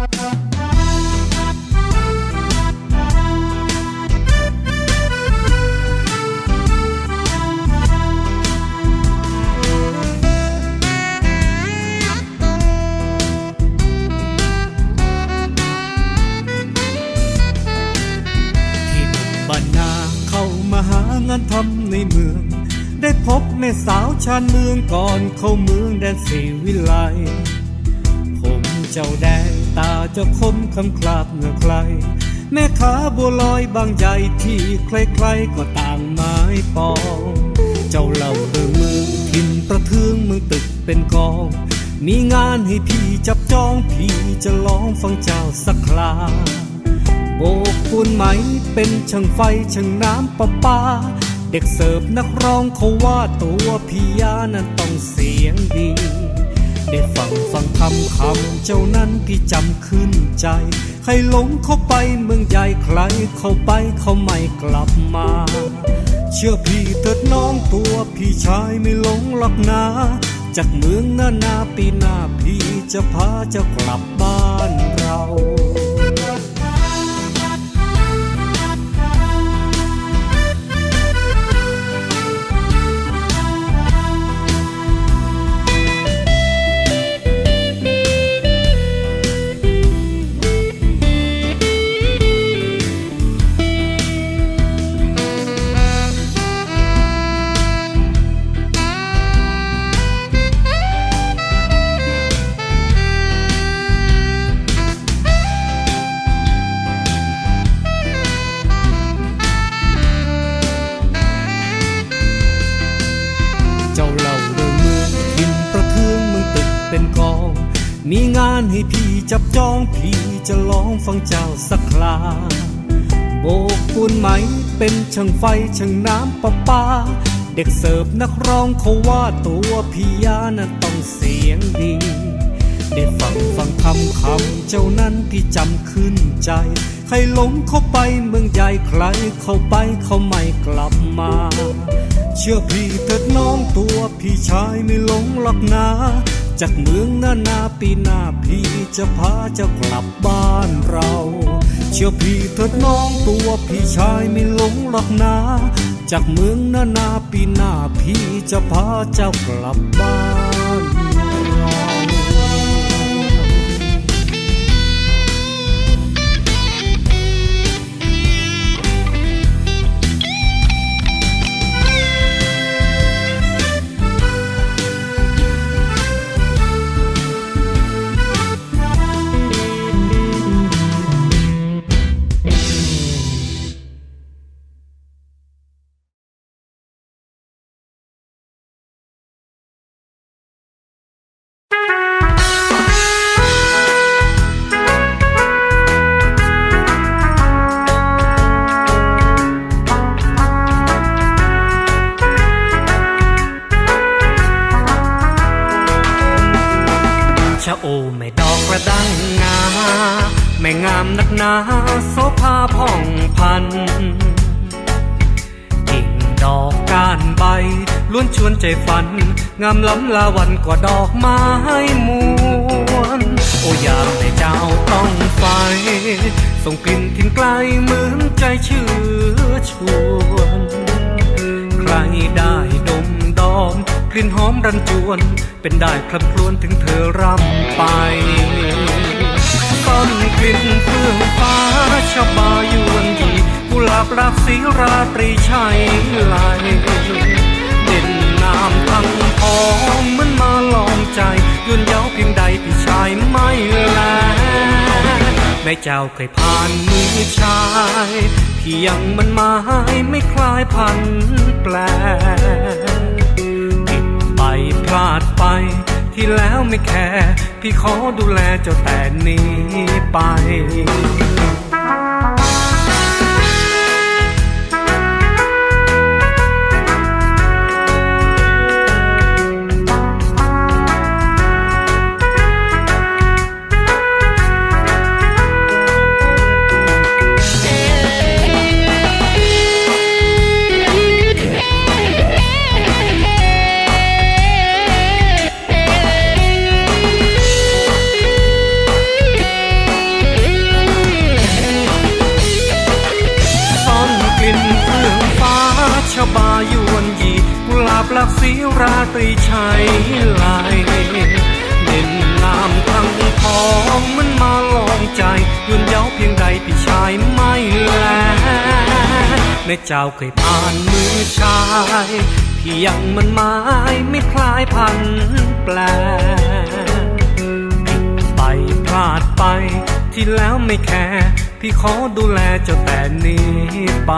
บ้านนาเข้ามาหางานทำในเมือง ได้พบแม่สาวชานเมืองก่อนเข้าเมืองแดนสีวิไลผมเจ้าแดง ตาจ้าคมคำคลาบเหงือใคร แม่ขาบัวลอยบางใหญ่ที่ใครๆก็ต่างไม้ปอง เจ้าเล่าเรื่องเมืองทินประเทืองเมืองตึกเป็นกอง มีงานให้พี่จับจองพี่จะลองฟังเจ้าสักคราโบกปูนไหมเป็นช่างไฟช่างน้ำประปา เด็กเสิร์ฟนักร้องเขาว่าตัวพี่ยานั้นต้องเสียงดี ได้ฟังฟังคำคำเจ้านั้นพี่จำขึ้นใจ ใครหลงเข้าไปเมืองใหญ่ใครเข้าไปเขาไม่กลับมา เชื่อพี่เถิดน้องตัวพี่ชายไม่หลงหลอกนาจากเมืองนานาปีหน้าพี่จะพาจะกลับบ้านเรา จองพี่จะลองฟังเจ้าสักคราโบกปูนไหมเป็นช่างไฟช่างน้ำประปา เด็กเสิร์ฟนักร้องเขาว่าตัวพี่ยานั้นต้องเสียงดี ได้ฟังฟังคำคำเจ้านั้นพี่จำขึ้นใจ ใครหลงเข้าไปเมืองใหญ่ใครเข้าไปเขาไม่กลับมา เชื่อพี่เถิดน้องตัวพี่ชายไม่หลงหรอกนะ จากเมืองนานาปีหน้าพี่จะพาเจ้ากลับบ้านเรา เชื่อพี่เถิดน้องตัวพี่ชายไม่หลงหรอกนะจากเมืองนานาปีหน้าพี่จะพาเจ้ากลับบ้าน วนชวนใจฝัน งามล้ำลาวันกว่าดอกไม้มวนโอ้ยามแต่เจ้าต้องไฟ ส่งกลิ่นทิ้งไกลเหมือนใจเชื่อชวน ใครได้ดมดอม กลิ่นหอมรันจวน เป็นได้คลับครวนถึงเธอรำไปต้นกลิ่นเฟื่องฟ้าชบายวนดีกุหลาบรักสีราตรีชัยไหล นามทั้งพองเหมันมาลองใจยุนเย้าเพียงใดพี่ชายไม่แลแม่เจ้าเคยผ่านมือชายพี่ยังมันมายไม่คลายพันแปลผิดไปพลาดไป ที่แล้วไม่แคร์พี่ขอดูแลเจ้าแต่นี้ไป เจ้าเคยผ่านมือชายที่ยังมันหมายไม่คลายพันแปลไปพลาดไปที่แล้วไม่แคร์พี่ขอดูแลเจ้าแต่นี้ไป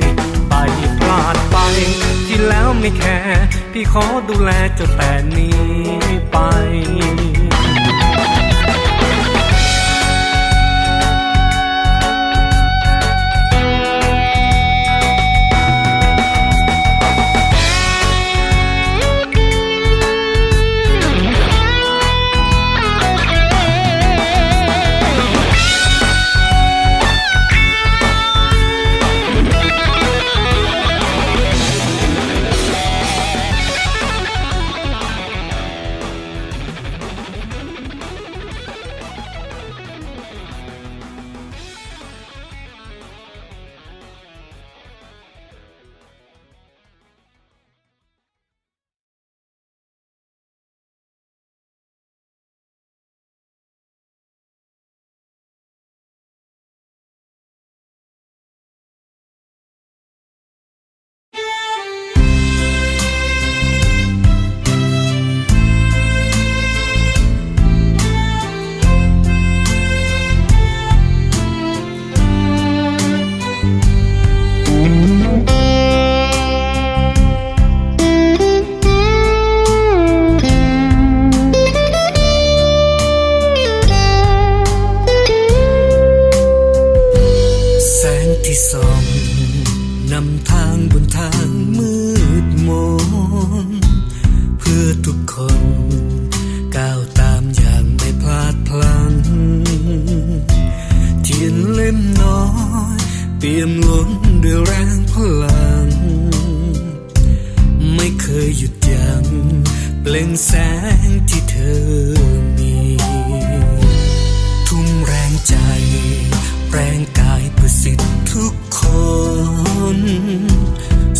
ผิดไปพลาดไปที่แล้วไม่แคร์พี่ขอดูแลเจ้าแต่นี้ไป เพื่อสิทธิ์ทุกคน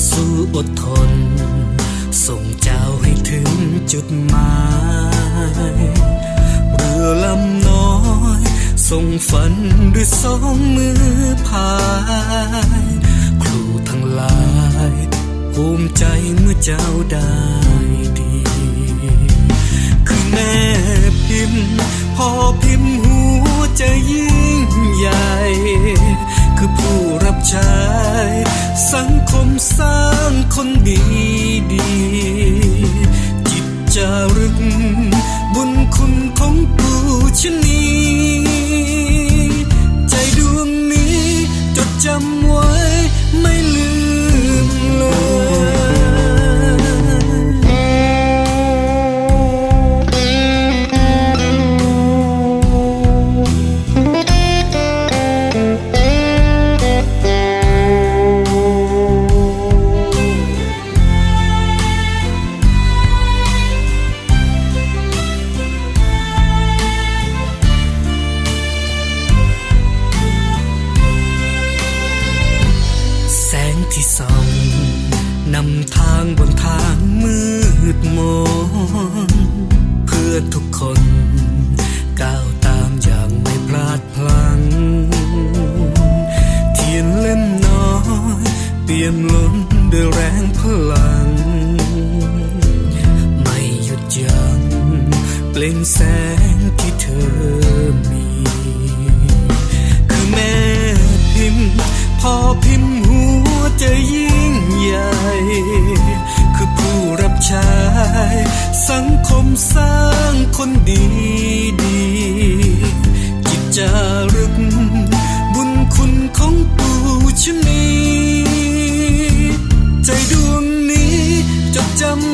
สู้อดทน ส่งเจ้าให้ถึงจุดหมายเรือลำน้อย ส่งฝันด้วยสองมือพายครูทั้งหลายภูมิใจเมื่อเจ้าได้ดี คือแม่พิมพ์พ่อพิมพ์ จะยิ่งใหญ่ คือผู้รับใช้ สังคมสร้างคนดีดี จิตจารึก บุญคุณของปู่ชนี เปล่งแสงที่เธอมี คือแม่พิมพ์พ่อพิมพ์หัวใจยิ่งใหญ่ คือผู้รับใช้สังคมสร้างคนดีดีจิตจารึก บุญคุณของปู่ชนีใจดวงนี้จดจำ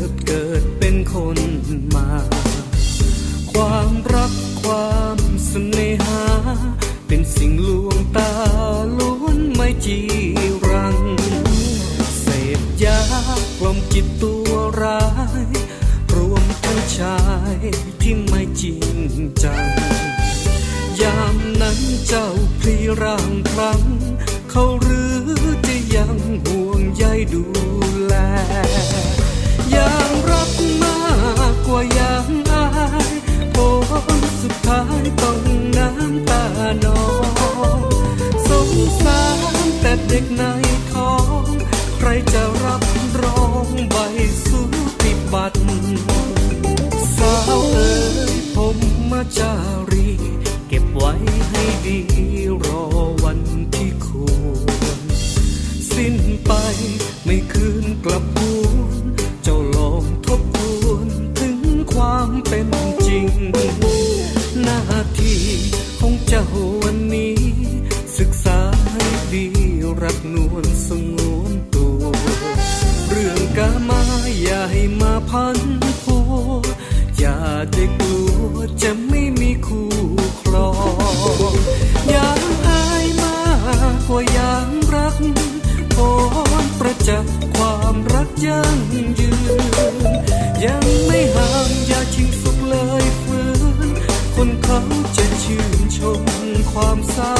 เจ้าเกิดเกิดเป็นคนมา ความรักความเสน่หา เป็นสิ่งลวงตาล้วนไม่จีรัง เสพยากล่อมจิตตัวร้าย รวมทั้งชายที่ไม่จริงจัง ยามนั้นเจ้าพลีร่างครั้งเขารือ แต่ ย่างอายมากกว่าอย่างรักพนประจักษ์ความรักยั่งยืน ยังไม่ห่างอย่าชิงสุขเลยฝืนคนเขาจะชื่นชมความสา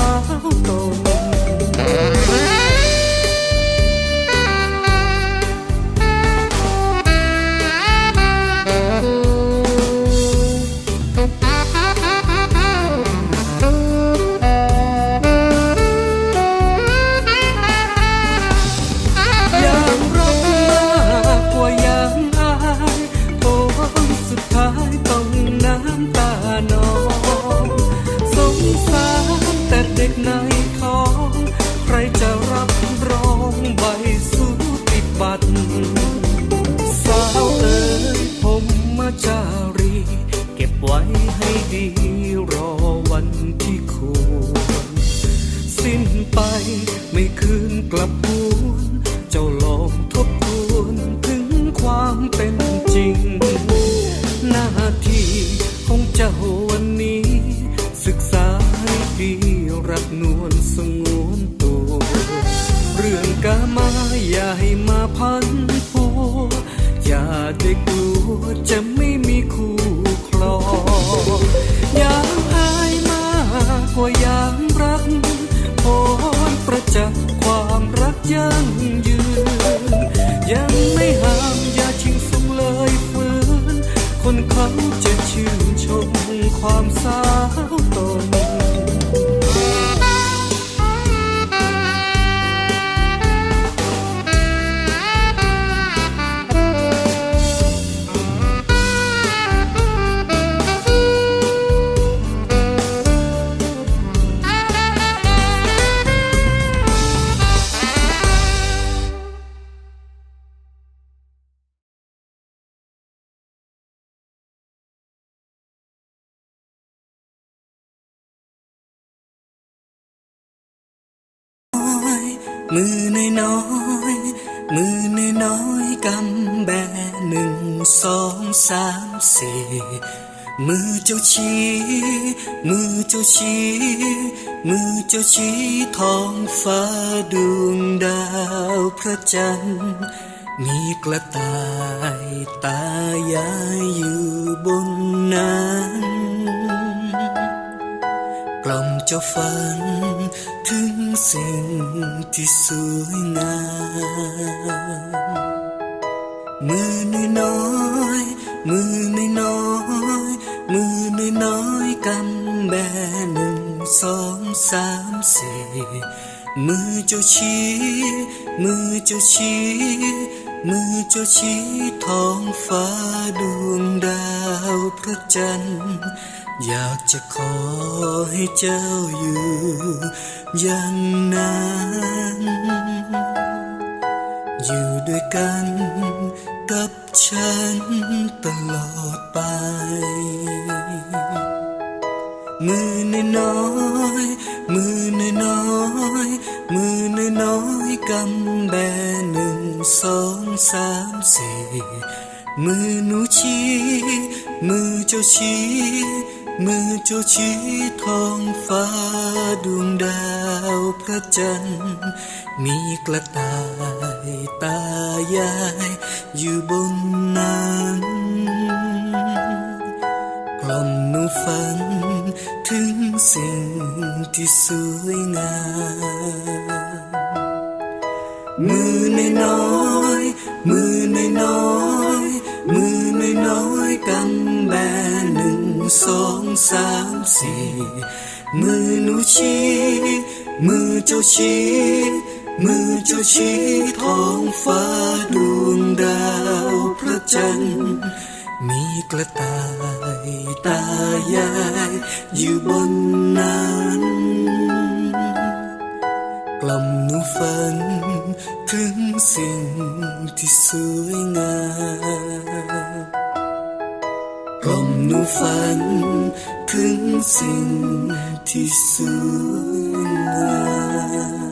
เจ้าลองทบทวนถึงความเป็นจริง หน้าที่ของเจ้า เขาจะชื่นชมความสาวต มือน้อยน้อยมือน้อยน้อยกำแบหนึ่งสองสามสี่มือเจ้าชี้มือเจ้าชี้มือเจ้าชี้ท้องฟ้าดวงดาวพระจันทร์มีกระต่ายตายายอยู่บนนั้น กล่อมเจ้าฝันถึงสิ่งที่สวยงามมือน้อยน้อยๆมือน้อยน้อยๆมือน้อยน้อยๆกำแบหนึ่งสองสามสี่มือเจ้าชี้มือเจ้าชี้มือเจ้าชี้ท้องฟ้าดวงดาวพระจันทร์ อยากจะขอให้เจ้าอยู่อย่างนั้นอยู่ด้วยกันกับฉันตลอดไป มือน้อยน้อยมือน้อยน้อยมือน้อยกำแบหนึ่งสองสามสี่มือหนูชี้มือเจ้าชี้ มือเจ้าชี้ทองฟ้าดวงดาวพระจันทร์ มีกระต่ายตายายอยู่บนนั้นกล่อมหนูฝันถึงสิ่งที่สวยงาม มือน้อยมือน้อยมือน้อยๆกำแบหนึ่ง สองสามสี่มือหนูชี้มือเจ้าชี้มือเจ้าชี้ท้องฟ้าดวงดาวพระจันทร์มีกระต่ายตายายอยู่บนนั้นกล่อมหนูฝันถึงสิ่งที่สวยงามกล่อม หนูฝัน ถึงสิ่งที่สวยงาม